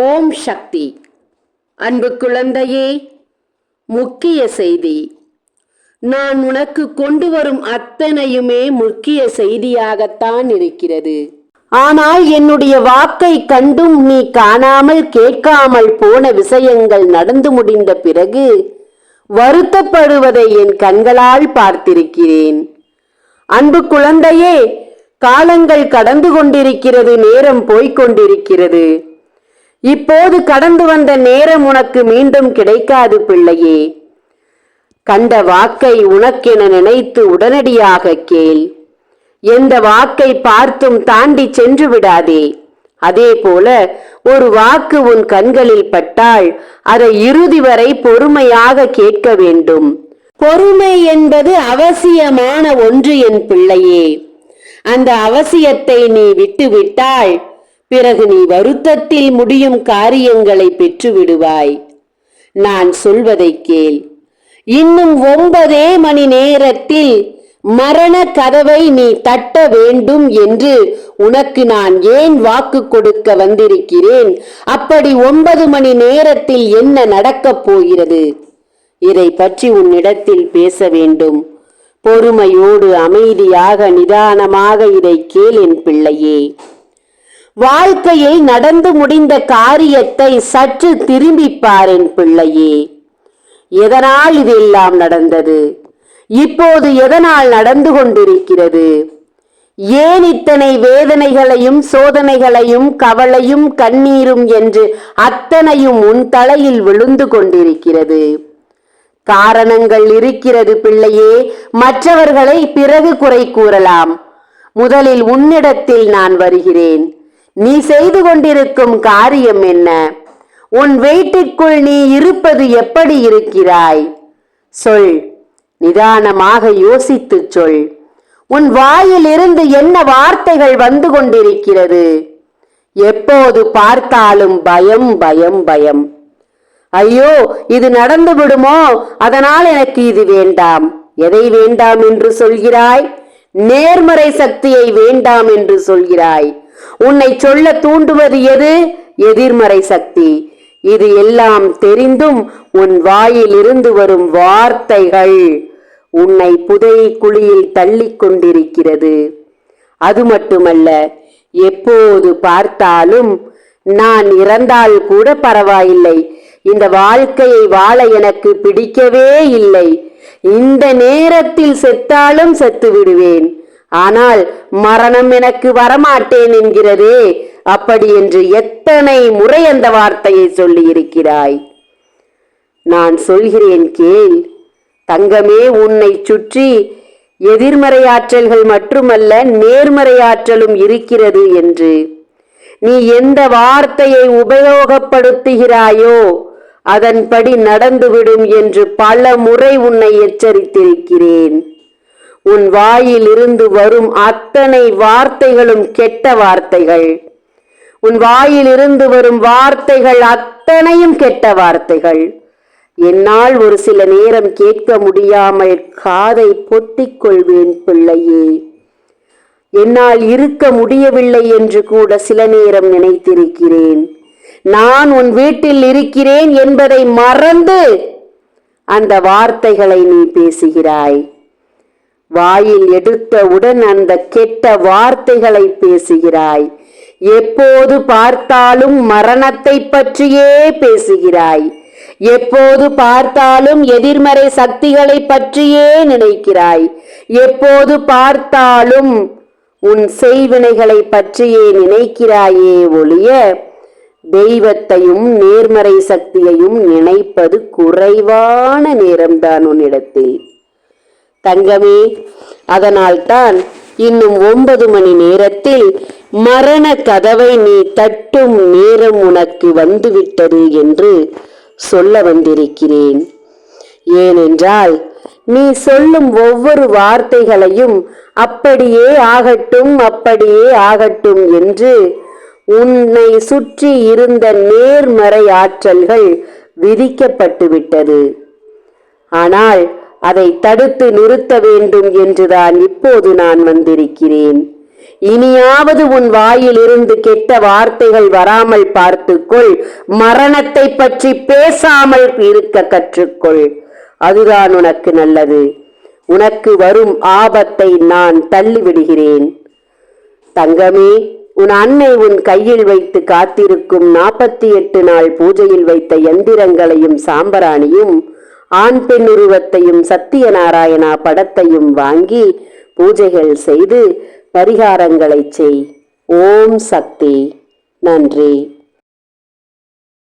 ஓம் சக்தி. அன்பு குழந்தையே முக்கிய செய்தி. நான் உனக்கு கொண்டு வரும் அத்தனையுமே முக்கிய செய்தியாகத்தான் இருக்கிறது. ஆனால் என்னுடைய வாக்கை கண்டும் நீ காணாமல் கேட்காமல் போன விஷயங்கள் நடந்து முடிந்த பிறகு வருத்தப்படுவதை என் கண்களால் பார்த்திருக்கிறேன். அன்பு குழந்தையே காலங்கள் கடந்து கொண்டிருக்கிறது நேரம் போய்க் கொண்டிருக்கிறது. இப்போது கடந்து வந்த நேரம் உனக்கு மீண்டும் கிடைக்காது பிள்ளையே. கண்ட வாக்கை உனக்கென நினைத்து உடனடியாக கேள். எந்த வாக்கை பார்த்தும் தாண்டி சென்று விடாதே. அதே போல ஒரு வாக்கு உன் கண்களில் பட்டால் அதை இறுதி வரை பொறுமையாக கேட்க வேண்டும். பொறுமை என்பது அவசியமான ஒன்று என் பிள்ளையே. அந்த அவசியத்தை நீ விட்டுவிட்டால் பிறகு நீ வருத்தத்தில் முடியும் காரியங்களை பெற்றுவிடுவாய். நான் சொல்வதை கேள். இன்னும் ஒன்பதே மணி நேரத்தில் மரண கதவை நீ தட்ட வேண்டும் என்று உனக்கு நான் ஏன் வாக்கு கொடுக்க வந்திருக்கிறேன்? அப்படி ஒன்பது மணி நேரத்தில் என்ன நடக்கப் போகிறது? இதை பற்றி உன்னிடத்தில் பேச வேண்டும். பொறுமையோடு அமைதியாக நிதானமாக இதை கேள் என் பிள்ளையே. வாழ்க்கையை நடந்து முடிந்த காரியத்தை சற்று திரும்பி பாரின் பிள்ளையே. எதனால் இதெல்லாம் நடந்தது? இப்போது எதனால் நடந்து கொண்டிருக்கிறது? ஏன் இத்தனை வேதனைகளையும் சோதனைகளையும் கவலையும் கண்ணீரும் என்று அத்தனையும் உன் தலையில் விழுந்து கொண்டிருக்கிறது? காரணங்கள் இருக்கிறது பிள்ளையே. மற்றவர்களை பிறகு குறை கூறலாம். முதலில் உன்னிடத்தில் நான் வருகிறேன். நீ செய்து கொண்டிருக்கும் காரியம் என்ன? உன் வீட்டிற்குள் நீ இருப்பது எப்படி இருக்கிறாய்? சொல். நிதானமாக யோசித்துச் சொல். உன் வாயிலிருந்து என்ன வார்த்தைகள் வந்து கொண்டிருக்கிறது? எப்போது பார்த்தாலும் பயம் பயம் பயம். ஐயோ இது நடந்து விடுமோ? அதனால் எனக்கு இது வேண்டாம். எதை வேண்டாம் என்று சொல்கிறாய்? நேர்மறை சக்தியை வேண்டாம் என்று சொல்கிறாய். உன்னை சொல்ல தூண்டுவது எது? எதிர்மறை சக்தி. இது எல்லாம் தெரிந்தும் உன் வாயிலிருந்து வரும் வார்த்தைகள் உன்னை புதை குழியில் தள்ளி கொண்டிருக்கிறது. அது மட்டுமல்ல எப்போது பார்த்தாலும் நான் இறந்தால் கூட பரவாயில்லை. இந்த வாழ்க்கையை வாழ எனக்கு பிடிக்கவே இல்லை. இந்த நேரத்தில் செத்தாலும் செத்து விடுவேன் ஆனால் மரணம் எனக்கு வரமாட்டேன் என்கிறதே அப்படி என்று எத்தனை முறை அந்த வார்த்தையை சொல்லியிருக்கிறாய்? நான் சொல்கிறேன் கேள். தங்கமே உன்னை சுற்றி எதிர்மறையாற்றல்கள் மட்டுமல்ல நேர்மறையாற்றலும் இருக்கிறது என்று. நீ எந்த வார்த்தையை உபயோகப்படுத்துகிறாயோ அதன்படி நடந்துவிடும் என்று பல முறை உன்னை எச்சரித்திருக்கிறேன். உன் வாயிலிருந்து வரும் அத்தனை வார்த்தைகளும் கெட்ட வார்த்தைகள். உன் வாயிலிருந்து வரும் வார்த்தைகள் அத்தனையும் கெட்ட வார்த்தைகள். என்னால் ஒரு சில நேரம் கேட்க முடியாமல் காதை பொத்திக் கொள்வேன் பிள்ளையே. என்னால் இருக்க முடியவில்லை என்று கூட சில நேரம் நினைத்திருக்கிறேன். நான் உன் வீட்டில் இருக்கிறேன் என்பதை மறந்து அந்த வார்த்தைகளை நீ பேசுகிறாய். வாயில் எடுத்தவுடன் அந்த கெட்ட வார்த்தைகளை பேசுகிறாய். எப்போது பார்த்தாலும் மரணத்தை பற்றியே பேசுகிறாய். எப்போது பார்த்தாலும் எதிர்மறை சக்திகளை பற்றியே நினைக்கிறாய். எப்போது பார்த்தாலும் உன் செய்வினைகளை பற்றியே நினைக்கிறாயே ஒழிய தெய்வத்தையும் நேர்மறை சக்தியையும் நினைப்பது குறைவான நேரம்தான் உன்னிடத்தில். தங்கமே அதனால்தான் இன்னும் ஒன்பது மணி நேரத்தில் மரண கதவை நீ தட்டும் நேரம் உனக்கு வந்துவிட்டது என்று சொல்ல வந்திருக்கிறேன். ஏனென்றால் நீ சொல்லும் ஒவ்வொரு வார்த்தைகளையும் அப்படியே ஆகட்டும் அப்படியே ஆகட்டும் என்று உன்னை சுற்றி இருந்த நேர்மறை ஆற்றல்கள் விதிக்கப்பட்டுவிட்டது. ஆனால் அதை தடுத்து நிறுத்த வேண்டும் என்றுதான் இப்போது நான் வந்திருக்கிறேன். இனியாவது உன் வாயிலிருந்து கெட்ட வார்த்தைகள் வராமல் பார்த்துக்கொள். மரணத்தை பற்றி பேசாமல் இருக்க கற்றுக்கொள். அதுதான் உனக்கு நல்லது. உனக்கு வரும் ஆபத்தை நான் தள்ளிவிடுகிறேன். தங்கமே உன் அன்னை உன் கையில் வைத்து காத்திருக்கும் நாற்பத்தி எட்டு நாள் பூஜையில் வைத்த எந்திரங்களையும் சாம்பராணியும் ஆண் பெண் உருவத்தையும் சத்தியநாராயணா படத்தையும் வாங்கி பூஜைகள் செய்து பரிகாரங்களைச் செய். ஓம் சக்தி. நன்றி.